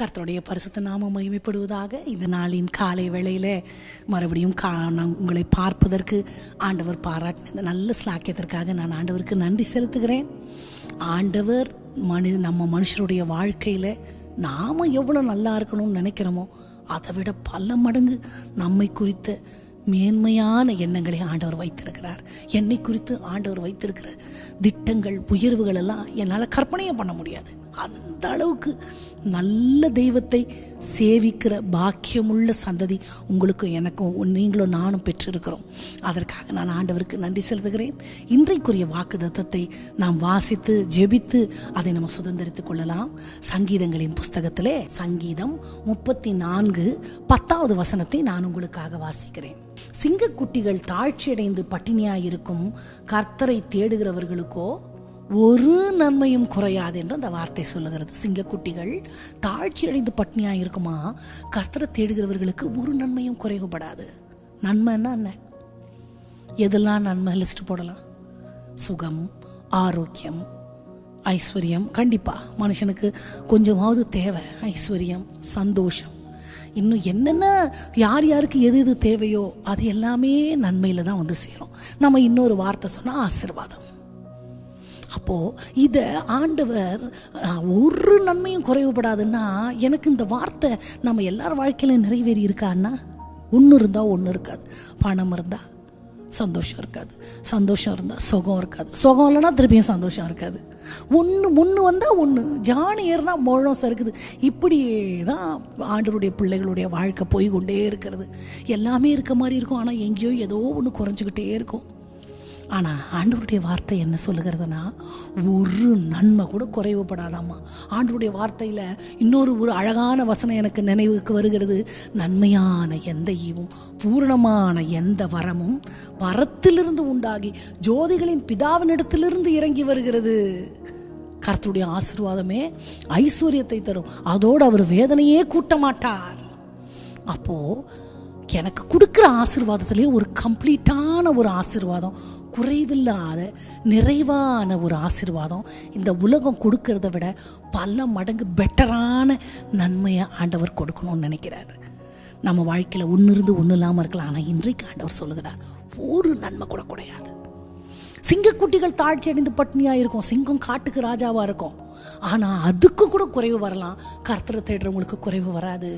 கர்த்தருடைய பரிசுத்த நாமம் மகிமைப்படுவதாக இந்த நாளின் காலை வேளையில் மறுபடியும் கா நான் உங்களை பார்ப்பதற்கு ஆண்டவர் பாராட்டின இந்த நல்ல ஸ்லாக்கியத்திற்காக நான் ஆண்டவருக்கு நன்றி செலுத்துகிறேன். ஆண்டவர் மனி நம்ம மனுஷருடைய வாழ்க்கையில் நாம் எவ்வளோ நல்லா இருக்கணும்னு நினைக்கிறோமோ அதை விட பல மடங்கு நம்மை குறித்த மேன்மையான எண்ணங்களை ஆண்டவர் வைத்திருக்கிறார். என்னை குறித்து ஆண்டவர் வைத்திருக்கிற திட்டங்கள் உயர்வுகள் எல்லாம் என்னால் கற்பனையே பண்ண முடியாது. அந்த அளவுக்கு நல்ல தெய்வத்தை சேவிக்கிற பாக்கியமுள்ள சந்ததி உங்களுக்கும் எனக்கும் நீங்களும் நானும் பெற்று பெற்றிருக்கிறோம். அதற்காக நான் ஆண்டவருக்கு நன்றி செலுத்துகிறேன். இன்றைக்குரிய வாக்கு தத்தத்தை நாம் வாசித்து ஜெபித்து அதை நம்ம சுதந்திரித்துக் கொள்ளலாம். சங்கீதங்களின் புஸ்தகத்திலே சங்கீதம் முப்பத்தி நான்கு பத்தாவது வசனத்தை நான் உங்களுக்காக வாசிக்கிறேன். சிங்கக்குட்டிகள் தாழ்ச்சியடைந்து பட்டினியாயிருக்கும் கர்த்தரை தேடுகிறவர்களுக்கோ ஒரு நன்மையும் குறையாது என்று அந்த வார்த்தை சொல்லுகிறது. சிங்கக்குட்டிகள் தாழ்ச்சி அடைந்து பட்னியாக இருக்குமா கர்த்தரை தேடுகிறவர்களுக்கு ஒரு நன்மையும் குறைவுபடாது. நன்மைன்னா என்ன? எதெல்லாம் நன்மை லிஸ்ட் போடலாம்? சுகம் ஆரோக்கியம் ஐஸ்வர்யம். கண்டிப்பாக மனுஷனுக்கு கொஞ்சமாவது தேவை. ஐஸ்வர்யம் சந்தோஷம். இன்னும் என்னென்ன யார் யாருக்கு எது எது தேவையோ அது எல்லாமே நன்மையில் தான் வந்து சேரும். நம்ம இன்னொரு வார்த்தை சொன்னால் ஆசிர்வாதம். அப்போது இதை ஆண்டவர் ஒரு நன்மையும் குறைவுபடாதுன்னா எனக்கு இந்த வார்த்தை நம்ம எல்லார் வாழ்க்கையிலும் நிறைவேறி இருக்கான்னா ஒன்று இருந்தால் ஒன்று இருக்காது. பணம் இருந்தால் சந்தோஷம் இருக்காது. சந்தோஷம் இருந்தால் சுகம் இருக்காது. சுகம் இல்லைன்னா திருப்பியும் சந்தோஷம் இருக்காது. ஒன்று முன்னு வந்தால் ஒன்று ஜானி ஏறுனா முழம் சறுக்குது இப்படியே தான் ஆண்டருடைய பிள்ளைகளுடைய வாழ்க்கை போய் கொண்டே இருக்கிறது. எல்லாமே இருக்க மாதிரி இருக்கும். ஆனால் எங்கேயோ ஏதோ ஒன்று குறைஞ்சிக்கிட்டே இருக்கும். ஆனால் ஆண்டவருடைய வார்த்தை என்ன சொல்லுகிறதுனா ஒரு நன்மை கூட குறைவுபடாதாம்மா ஆண்டவருடைய வார்த்தையில் இன்னொரு ஒரு அழகான வசனம் எனக்கு நினைவுக்கு வருகிறது. நன்மையான எந்த ஈவும் பூரணமான எந்த வரமும் வரத்திலிருந்து உண்டாகி ஜோதிகளின் பிதாவினிடத்திலிருந்து இறங்கி வருகிறது. கர்த்தருடைய ஆசீர்வாதமே ஐஸ்வர்யத்தை தரும். அதோடு அவர் வேதனையே கூட்ட மாட்டார் அப்போது எனக்கு கொடுக்குற ஆசிர்வாதத்துலேயே ஒரு கம்ப்ளீட்டான ஒரு ஆசீர்வாதம் குறைவில்லாத நிறைவான ஒரு ஆசிர்வாதம். இந்த உலகம் கொடுக்கறத விட பல மடங்கு பெட்டரான நன்மையை ஆண்டவர் கொடுக்கணும்னு நினைக்கிறார். நம்ம வாழ்க்கையில் ஒன்று இருந்து ஒன்றும் இல்லாமல் இருக்கலாம் ஆனால் இன்றைக்கு ஆண்டவர் சொல்லுகிறார் ஒரு நன்மை கூட கிடையாது. சிங்கக்குட்டிகள் தாழ்ச்சி அடைந்து பட்னியாக இருக்கும் சிங்கம் காட்டுக்கு ராஜாவாக இருக்கும். ஆனால் அதுக்கு கூட குறைவு வரலாம். கர்த்தரை தேடுறவங்களுக்கு குறைவு வராது.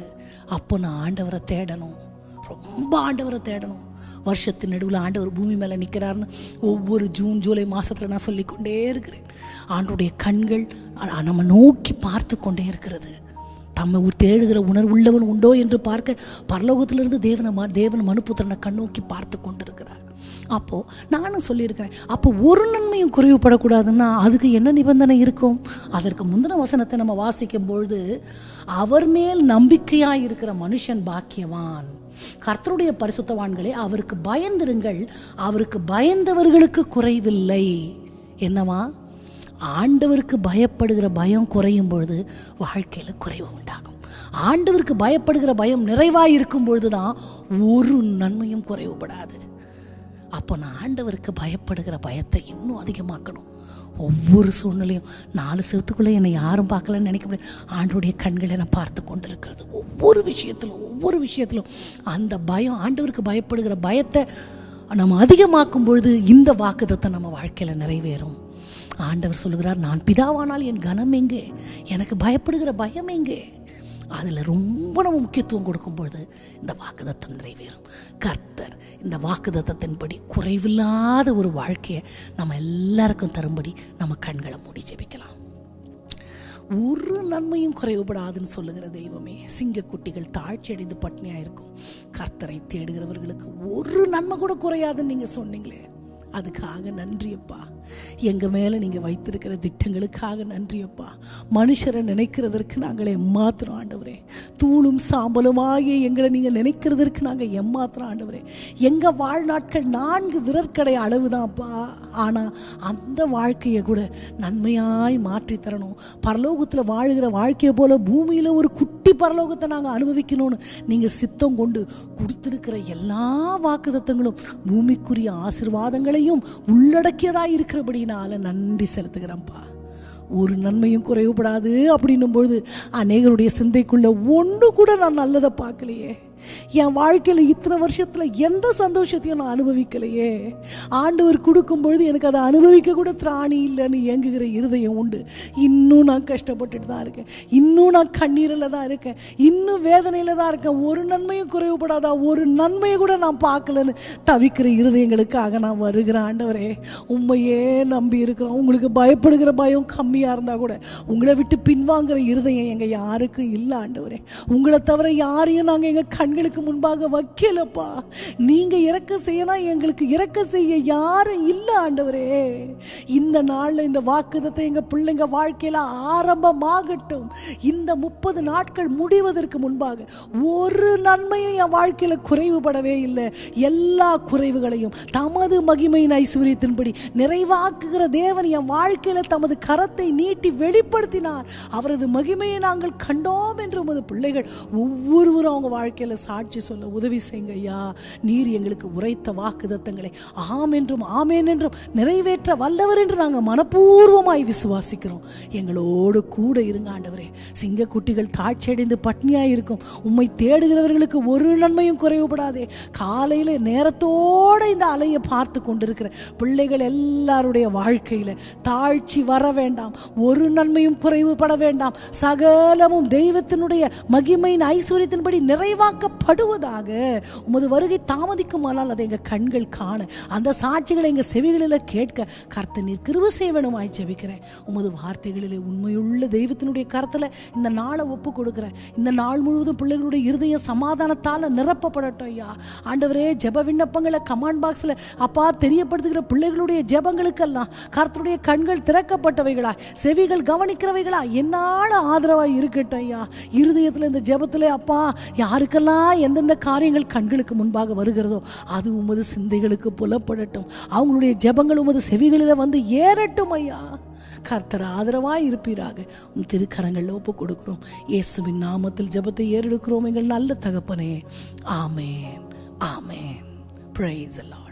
அப்போ நான் ஆண்டவரை தேடணும். ரொம்ப ஆண்டவரை தேடணும். வருஷத்து நடுவில் ஆண்டவர் பூமி மேலே நிற்கிறாருன்னு ஒவ்வொரு ஜூன் ஜூலை மாதத்தில் நான் சொல்லிக்கொண்டே இருக்கிறேன். ஆண்டுடைய கண்கள் நம்ம நோக்கி பார்த்து கொண்டே இருக்கிறது. தம்மை தேடுகிற உணர்வு உள்ளவன் உண்டோ என்று பார்க்க பரலோகத்திலிருந்து தேவனை மா தேவன் மனுப்புத்திரனை கண்ணோக்கி பார்த்து கொண்டிருக்கிறார். அப்போது நானும் சொல்லியிருக்கிறேன் அப்போ ஒரு நன்மையும் குறைவுபடக்கூடாதுன்னா அதுக்கு என்ன நிபந்தனை இருக்கும்? அதற்கு முந்தின வசனத்தை நம்ம வாசிக்கும் பொழுது அவர் மேல் நம்பிக்கையாக இருக்கிற மனுஷன் பாக்கியவான். கர்த்தருடைய பரிசுத்தவான்களே அவருக்கு பயந்திருங்கள் அவருக்கு பயந்தவர்களுக்கு குறைவில்லை. என்னவா? ஆண்டவருக்கு பயப்படுகிற பயம் குறையும் பொழுது வாழ்க்கையில் குறைவு உண்டாகும். ஆண்டவருக்கு பயப்படுகிற பயம் நிறைவாக இருக்கும் பொழுது தான் ஒரு நன்மையும் குறைவுபடாது. அப்போ நான் ஆண்டவருக்கு பயப்படுகிற பயத்தை இன்னும் அதிகமாக்கணும். ஒவ்வொரு சூழ்நிலையும் நாலு செவத்துக்குள்ளே என்னை யாரும் பார்க்கலன்னு நினைக்க முடியாது. ஆண்டவருடைய கண்களை நான் பார்த்து கொண்டு இருக்கிறது ஒவ்வொரு விஷயத்திலும் ஒவ்வொரு விஷயத்திலும் அந்த பயம் ஆண்டவருக்கு பயப்படுகிற பயத்தை நம்ம அதிகமாக்கும் பொழுது இந்த வாக்குதத்தை நம்ம வாழ்க்கையில் நிறைவேறும். ஆண்டவர் சொல்லுகிறார் நான் பிதாவானால் என் கனம் எங்கே? எனக்கு பயப்படுகிற பயம் எங்கே? அதில் ரொம்ப நம்ம முக்கியத்துவம் கொடுக்கும் பொழுது இந்த வாக்குதத்தம் நிறைவேறும். கர்த்தர் இந்த வாக்குதத்தத்தின்படி குறைவில்லாத ஒரு வாழ்க்கையை நம்ம எல்லாருக்கும் தரும்படி நம்ம கண்களை மூடி ஜெபிக்கலாம். ஒரு நன்மையும் குறைவுபடாதுன்னு சொல்லுகிற தெய்வமே சிங்கக்குட்டிகள் தாழ்ச்சி அடைந்து பட்னியாக இருக்கும். கர்த்தரை தேடுகிறவர்களுக்கு ஒரு நன்மை கூட குறையாதுன்னு நீங்கள் சொன்னீங்களே அதுக்காக நன்றியப்பா. எங்கள் மேலே நீங்கள் வைத்திருக்கிற திட்டங்களுக்காக நன்றியப்பா. மனுஷரை நினைக்கிறதற்கு நாங்கள் எம்மாத்திரம் ஆண்டவரே. தூளும் சாம்பலுமாகிய எங்களை நீங்கள் நினைக்கிறதற்கு நாங்கள் எம்மாத்திரம் ஆண்டவரே. எங்கள் வாழ்நாட்கள் நான்கு விரற்கடை அளவுதான்ப்பா. ஆனால் அந்த வாழ்க்கையை கூட நன்மையாய் மாற்றி தரணும் பரலோகத்தில் வாழுகிற வாழ்க்கையை போல பூமியில் ஒரு குட்டி பரலோகத்தை நாங்கள் அனுபவிக்கணும்னு நீங்கள் சித்தம் கொண்டு கொடுத்துருக்கிற எல்லா வாக்குதத்தங்களும் பூமிக்குரிய ஆசிர்வாதங்களையும் உள்ளடக்கியதாக இருக்கிறபடினால நன்றி செலுத்துகிறேன்ப்பா. ஒரு நன்மையும் குறைவுபடாது அப்படின்னும் பொழுது அநேகருடைய சிந்தைக்குள்ள ஒன்று கூட நான் நல்லதை பார்க்கலையே. என் வாழ்க்கையில் இத்தனை வருஷத்தில் எந்த சந்தோஷத்தையும் நான் அனுபவிக்கலையே. ஆண்டவர் கொடுக்கும் பொழுது எனக்கு அதை அனுபவிக்க கூட திராணி இல்லைன்னு இயங்குகிற இருதயம் உண்டு. இன்னும் நான் கஷ்டப்பட்டுட்டு தான் இருக்கேன். இன்னும் நான் கண்ணீரில் தான் இருக்கேன். இன்னும் வேதனையில் தான் இருக்கேன். ஒரு நன்மையும் குறைவுபடாதா ஒரு நன்மையை கூட நான் பார்க்கலன்னு தவிக்கிற இருதயங்களுக்காக நான் வருகிறேன். ஆண்டவரே உண்மையே நம்பி இருக்கிறோம். உங்களுக்கு பயப்படுகிற பயம் கம்மியாக இருந்தால் கூட உங்களை விட்டு பின்வாங்குற இருதயம் எங்கள் யாருக்கும் இல்லை ஆண்டவரே. உங்களை தவிர யாரையும் நாங்கள் எங்கள் கண்களுக்கு முன்பாக வைக்கலப்பா. நீங்கள் இறக்க செய்யணும் எங்களுக்கு இறக்க செய்ய யாரும் இல்லை ஆண்டவரே. இந்த நாளில் இந்த வாக்குதத்தை எங்கள் பிள்ளைங்க வாழ்க்கையில் ஆரம்பமாகட்டும். இந்த முப்பது நாட்கள் முடிவதற்கு முன்பாக ஒரு நன்மையும் என் வாழ்க்கையில் குறைவுபடவே இல்லை. எல்லா குறைவுகளையும் தமது மகிமையின் ஐஸ்வர்யத்தின்படி நிறைவாக்குகிற தேவன் என் வாழ்க்கையில் தமது கரத்தை நீட்டி வெளிப்படுத்தினார். அவரது மகிமையை நாங்கள் கண்டோம் என்று உமது பிள்ளைகள் ஒவ்வொருவரும் அவங்க வாழ்க்கையில் சாட்சி சொல்ல உதவி செய்யுங்க ஐயா நீர் எங்களுக்கு உரைத்த வாக்குதத்தங்களை ஆம் என்றும் ஆமேன் என்றும் நிறைவேற்ற வல்லவர் என்று நாங்கள் மனப்பூர்வமாய் விசுவாசிக்கிறோம். எங்களோடு கூட இருங்க ஆண்டவரே. சிங்கக்குட்டிகள் தாட்சியடைந்து பட்னியாக இருக்கும் உம்மை தேடுகிறவர்களுக்கு ஒரு நன்மையும் குறைவுபடாதே. காலையில் நேரத்தோட இந்த அலையை பார்த்து கொண்டிருக்கிற பிள்ளைகள் எல்லாருடைய வாழ்க்கையில் தாழ்ச்சி வர வேண்டாம். ஒரு நன்மையும் குறைவுபட வேண்டாம். சகலமும் தெய்வத்தினுடைய மகிமையின் ஐஸ்வர்யத்தின்படி நிறைவாக்கப்படுவதாக உமது வருகை தாமதிக்குமானால் அதை எங்கள் கண்கள் காண. அந்த சாட்சிகளை எங்கள் செவிகளில் கேட்க கர்த்த நீர் கிருவு செய்வனுமாய் ஜெபிக்கிறேன். உமது வார்த்தைகளிலே உண்மையுள்ள தெய்வத்தினுடைய கருத்தில் இந்த நாளை ஒப்பு கொடுக்குறேன். இந்த நாள் முழுவதும் பிள்ளைகளுடைய இருதயம் சமாதானத்தால் நிரப்பப்படட்டும் ஐயா. ஆண்டவரே ஜெப விண்ணப்பங்களை கமாண்ட் பாக்ஸில் அப்பா தெரியப்படுத்துகிற பிள்ளைகளுடைய ஜெபங்களுக்கெல்லாம் கர்த்தருடைய கண்கள் திறக்கப்பட்டவைகளா செவிகள் கவனிக்கிறவைகளா என்னால ஆதரவாக இருக்கட்டும் ஐயா. இருதயத்தில் இந்த ஜெபத்தில் அப்பா யாருக்கெல்லாம் எந்தெந்த காரியங்கள் கண்களுக்கு முன்பாக வருகிறதோ அது உமது சிந்தைகளுக்கு புலப்படட்டும். அவங்களுடைய ஜபங்கள் உமது செவிகளில் வந்து ஏறட்டும் ஐயா. கர்த்தர் ஆதரவாக இருப்பீராக. உன் திருக்கரங்களில் ஒப்பு கொடுக்குறோம். இயேசுவின் நாமத்தில் ஜெபத்தை ஏறெடுக்கிறோம் எங்கள் நல்ல தகப்பனே. ஆமேன். ஆமேன். ப்ரைஸ் எல்லாம்